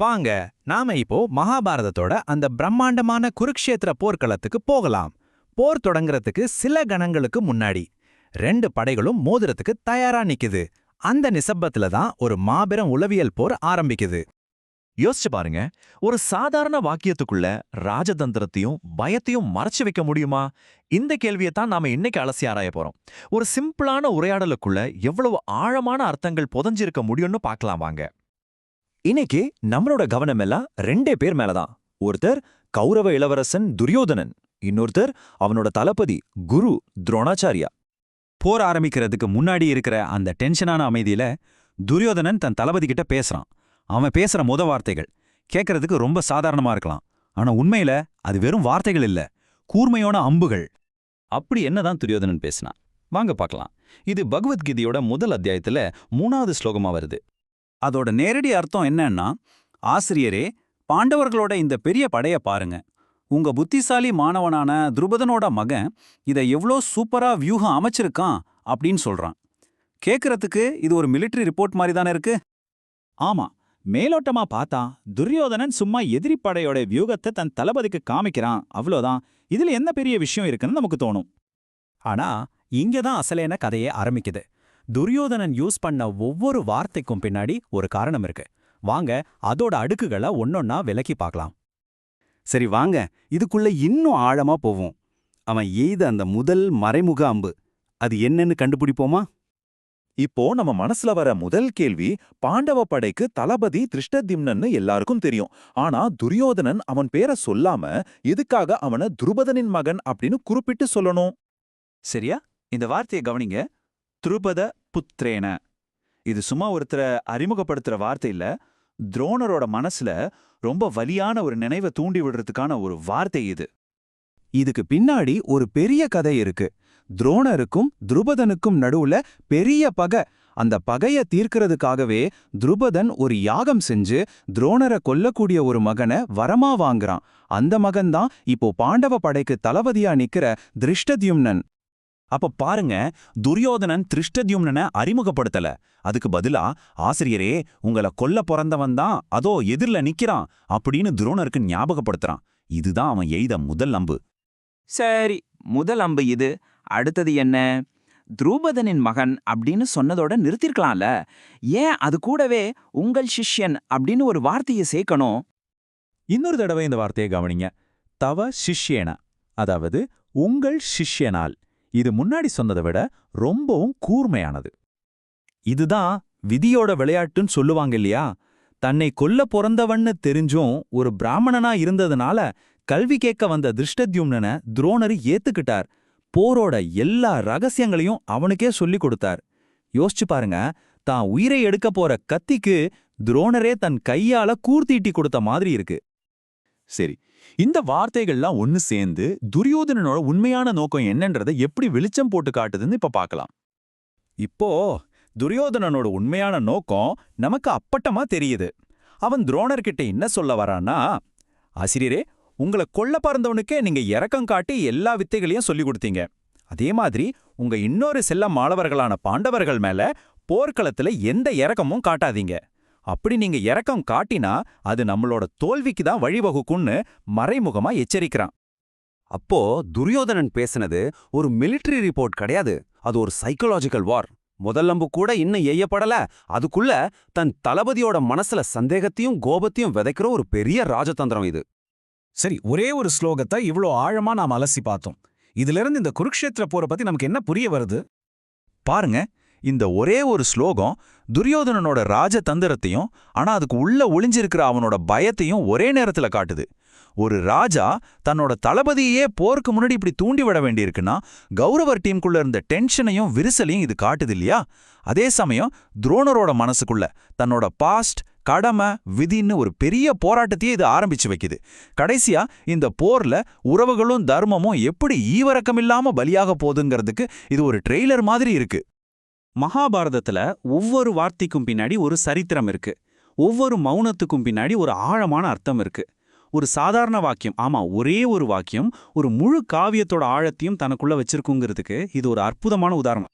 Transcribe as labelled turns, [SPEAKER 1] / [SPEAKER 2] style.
[SPEAKER 1] வாங்க நாம இப்போ மகாபாரதத்தோட அந்த பிரம்மாண்டமான குருக்ஷேத்திர போர்க்களத்துக்கு போகலாம். போர் தொடங்குறதுக்கு சில கணங்களுக்கு முன்னாடி ரெண்டு படைகளும் மோதிரத்துக்கு தயாரா நிக்குது. அந்த நிசப்பத்துல தான் ஒரு மாபெரும் உளவியல் போர் ஆரம்பிக்குது.
[SPEAKER 2] யோசிச்சு பாருங்க ஒரு சாதாரண வாக்கியத்துக்குள்ள ராஜதந்திரத்தையும் பயத்தையும் மறைச்சு வைக்க முடியுமா? இந்த கேள்வியை தான் நாம இன்னைக்கு அலசி ஆராய போறோம். ஒரு சிம்பிளான உரையாடலுக்குள்ள எவ்வளவு ஆழமான அர்த்தங்கள் புதஞ்சிருக்க முடியும்னு பார்க்கலாம் வாங்க.
[SPEAKER 3] இன்னைக்கு நம்மளோட கவனம் எல்லாம் ரெண்டே பேர் மேலதான். ஒருத்தர் கௌரவ இளவரசன் துரியோதனன் இன்னொருத்தர் அவனோட தளபதி குரு துரோணாச்சாரியா.
[SPEAKER 4] போர் ஆரம்பிக்கிறதுக்கு முன்னாடி இருக்கிற அந்த டென்ஷனான அமைதியில துரியோதனன் தன் தளபதி கிட்ட பேசுறான். அவன் பேசுற முத வார்த்தைகள் கேட்கறதுக்கு ரொம்ப சாதாரணமா இருக்கலாம். ஆனா உண்மையில அது வெறும் வார்த்தைகள் இல்ல கூர்மையான அம்புகள். அப்படி என்னதான் துரியோதனன் பேசினான்? வாங்க பார்க்கலாம். இது பகவத்கீதையோட முதல் அத்தியாயத்துல மூணாவது ஸ்லோகமா வருது. அதோட நேரடி அர்த்தம் என்னன்னா ஆசிரியரே பாண்டவர்களோட இந்த பெரிய படைய பாருங்க. உங்க புத்திசாலி மாணவனான துருபதனோட மகன் இதை எவ்வளோ சூப்பரா வியூகம் அமைச்சிருக்கான் அப்படின்னு சொல்றான். கேட்கறதுக்கு இது ஒரு மிலிட்டரி ரிப்போர்ட் மாதிரி தானே இருக்கு? ஆமா மேலோட்டமா பார்த்தா துரியோதனன் சும்மா எதிரி படையோட வியூகத்தை தன் தளபதிக்கு காமிக்கிறான் அவ்வளோதான் இதுல என்ன பெரிய விஷயம் இருக்குன்னு நமக்கு தோணும்.
[SPEAKER 1] ஆனா இங்க தான் அசலேன கதையே ஆரம்பிக்குது. துரியோதனன் யூஸ் பண்ண ஒவ்வொரு வார்த்தைக்கும் பின்னாடி ஒரு காரணம் இருக்கு. வாங்க அதோட அடுக்குகளை ஒன்னொன்னா விலக்கி பார்க்கலாம்.
[SPEAKER 4] சரி வாங்க. இதுக்குள்ள இன்னும் ஆழமா போவோம். அவன் எய்த அந்த முதல் மறைமுக அம்பு. அது என்னன்னு கண்டுபிடிப்போமா?
[SPEAKER 2] இப்போ நம்ம மனசுல வர முதல் கேள்வி பாண்டவ படைக்கு தளபதி திருஷ்டதிம்னன்னு எல்லாருக்கும் தெரியும். ஆனா துரியோதனன் அவன் பேரை சொல்லாம எதுக்காக அவன துருபதனின் மகன் அப்படின்னு குறிப்பிட்டு சொல்லணும்?
[SPEAKER 4] சரியா? இந்த வார்த்தையை கவனிங்க. துருபத புத்ரேன இது சும்மா ஒருத்தரை அறிமுகப்படுத்துற வார்த்தை இல்லை. துரோணரோட மனசுல ரொம்ப வலியான ஒரு நினைவை தூண்டி விடுறதுக்கான ஒரு வார்த்தை இது.
[SPEAKER 3] இதுக்கு பின்னாடி ஒரு பெரிய கதை இருக்கு. துரோணருக்கும் துருபதனுக்கும் நடுவுல பெரிய பகை. அந்த பகைய தீர்க்கறதுக்காகவே துருபதன் ஒரு யாகம் செஞ்சு துரோணரை கொல்லக்கூடிய ஒரு மகனை வரமா வாங்குறான். அந்த மகன்தான் இப்போ பாண்டவ படைக்கு தளபதியா நிக்கிற திருஷ்டத்யும்னன்.
[SPEAKER 4] அப்ப பாருங்க துரியோதனன் திருஷ்டத்யும்னனை அறிமுகப்படுத்தல. அதுக்கு பதிலா ஆசிரியரே உங்கள கொல்ல பிறந்தவன் தான் அதோ எதிர்ல நிக்கிறான் அப்படின்னு துரோணருக்கு ஞாபகப்படுத்துறான். இதுதான் அவன் எய்த முதல் அம்பு.
[SPEAKER 5] சரி முதல் அம்பு இது. அடுத்தது என்ன? துரூபதனின் மகன் அப்படின்னு சொன்னதோட நிறுத்திருக்கலாம்ல. ஏன் அது கூடவே உங்கள் சிஷ்யன் அப்படின்னு ஒரு வார்த்தையை சேர்க்கணும்?
[SPEAKER 4] இன்னொரு தடவை இந்த வார்த்தையை கவனிங்க. தவ சிஷ்யேன அதாவது உங்கள் சிஷ்யனால். இது முன்னாடி சொன்னதை விட ரொம்பவும் கூர்மையானது. இதுதான் விதியோட விளையாட்டுன்னு சொல்லுவாங்க இல்லையா? தன்னை கொல்ல பிறந்தவன்னு தெரிஞ்சும் ஒரு பிராமணனா இருந்ததுனால கல்வி கேட்க வந்த திருஷ்டத்யும்னனை துரோணர் ஏத்துக்கிட்டார். போரோட எல்லா ரகசியங்களையும் அவனுக்கே சொல்லிக் கொடுத்தார். யோசிச்சு பாருங்க தான் உயிரை எடுக்க போற கத்திக்கு துரோணரே தன் கையால கூர்த்தீட்டி கொடுத்த மாதிரி இருக்கு.
[SPEAKER 2] சரி இந்த வார்த்தைகள்லாம் ஒன்னு சேர்ந்து துரியோதனனோட உண்மையான நோக்கம் என்னன்றதை எப்படி வெளிச்சம் போட்டு காட்டுதுன்னு இப்ப பார்க்கலாம்
[SPEAKER 4] இப்போ துரியோதனனோட உண்மையான நோக்கம் நமக்கு அப்பட்டமா தெரியுது. அவன் துரோணர்கிட்ட என்ன சொல்ல வரானா ஆசிரியரே உங்களை கொல்ல பறந்தவனுக்கே நீங்க இறக்கம் காட்டி எல்லா வித்தைகளையும் சொல்லிக் கொடுத்தீங்க. அதே மாதிரி உங்க இன்னொரு செல்ல மாணவர்களான பாண்டவர்கள் மேல போர்க்களத்துல எந்த இறக்கமும் காட்டாதீங்க. அப்படி நீங்க இறக்கம் காட்டினா அது நம்மளோட தோல்விக்கு தான் வழிவகுக்கும்னு மறைமுகமா எச்சரிக்கிறான்.
[SPEAKER 6] அப்போ துரியோதனன் பேசினது ஒரு மிலிட்டரி ரிப்போர்ட் கிடையாது. அது ஒரு சைக்கலாஜிக்கல் வார் முதல்லம்பு கூட இன்னும் எய்யப்படல. அதுக்குள்ள தன் தளபதியோட மனசுல சந்தேகத்தையும் கோபத்தையும் விதைக்கிற ஒரு பெரிய ராஜதந்திரம் இது.
[SPEAKER 7] சரி ஒரே ஒரு ஸ்லோகத்தை இவ்ளோ ஆழமா நாம் அலசி பார்த்தோம். இதிலிருந்து இந்த குருக்ஷேத்திர போரை பத்தி நமக்கு என்ன புரிய வருது?
[SPEAKER 4] பாருங்க. இந்த ஒரே ஒரு ஸ்லோகம் துரியோதனனோட ராஜதந்திரத்தையும் ஆனா அதுக்கு உள்ள ஒளிஞ்சிருக்கிற அவனோட பயத்தையும் ஒரே நேரத்துல காட்டுது. ஒரு ராஜா தன்னோட தளபதியே போருக்கு முன்னாடி இப்படி தூண்டி விட வேண்டியிருக்குன்னா கௌரவர் டீமுக்குள்ள இருந்த டென்ஷனையும் விரிசலையும் இது காட்டுது இல்லையா? அதே சமயம் துரோணரோட மனசுக்குள்ள தன்னோட பாஸ்ட் கடமை விதின்னு ஒரு பெரிய போராட்டத்தையே இது ஆரம்பிச்சு வைக்குது. கடைசியா இந்த போர்ல உறவுகளும் தர்மமும் எப்படி ஈவரக்கமில்லாம பலியாக போகுதுங்கிறதுக்கு இது ஒரு ட்ரெய்லர் மாதிரி இருக்கு.
[SPEAKER 8] மகாபாரதத்துல ஒவ்வொரு வார்த்தைக்கும் பின்னாடி ஒரு சரித்திரம் இருக்கு. ஒவ்வொரு மௌனத்துக்கும் பின்னாடி ஒரு ஆழமான அர்த்தம் இருக்கு. ஒரு சாதாரண வாக்கியம் ஆமா ஒரே ஒரு வாக்கியம் ஒரு முழு காவியத்தோட ஆழத்தையும் தனக்குள்ள வச்சிருக்குங்கிறதுக்கு இது ஒரு அற்புதமான உதாரணம்.